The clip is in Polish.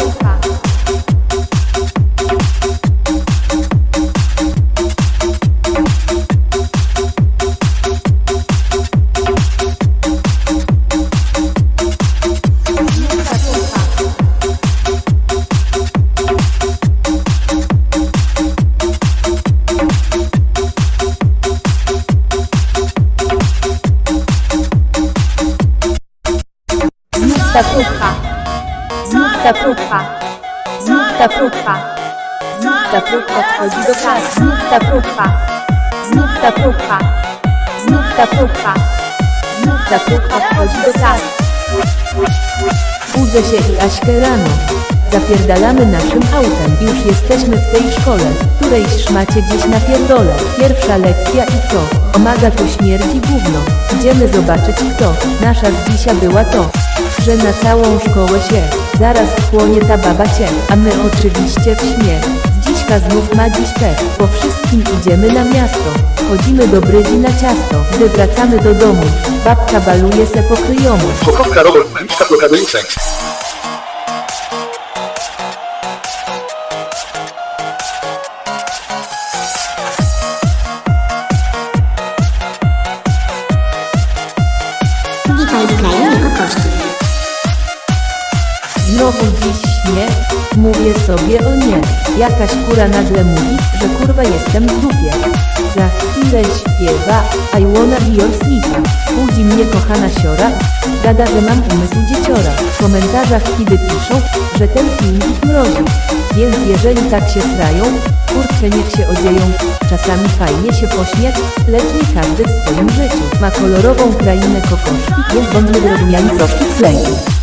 tatucha. Znów tatucha. Znów tatucha. Znów tatucha. Znów tatucha. Znów tatucha wchodzi do kas. Znów tatucha. Znów tatucha. Znów tatucha. Znów tatucha wchodzi do kas. Budzę się i Aśkę rano. Zapierdalamy naszym autem. Już jesteśmy w tej szkole, której szmacie gdzieś na pierdole. Pierwsza lekcja i co? Omaga tu śmierci gówno. Idziemy zobaczyć kto. Nasza z dzisiaj była to, że na całą szkołę się zaraz wchłonie ta baba cię. A my oczywiście w śnie. Z Dziśka znów ma dziś pech. Po wszystkim idziemy na miasto. Chodzimy do brydzi na ciasto. Gdy wracamy do domu, babka baluje se pokryjomu. Chokowka, Robert, Męczka, Blokadyusek. Witaj w krainie kokoszki. Znowu dziś śnie, mówię sobie o nie. Jakaś kura nagle mówi, że kurwa jestem w. Za chwilę śpiewa, I wanna be your sleeper. Budzi mnie kochana siora, gada, że mam umysł dzieciora. W komentarzach kiedy piszą, że ten film ich mrozi. Więc jeżeli tak się srają, kurczę niech się odzieją. Czasami fajnie się pośmiać, lecz nie każdy w swoim życiu ma kolorową krainę kokoszki, więc bądźmy wyrozumiali. No dokładnie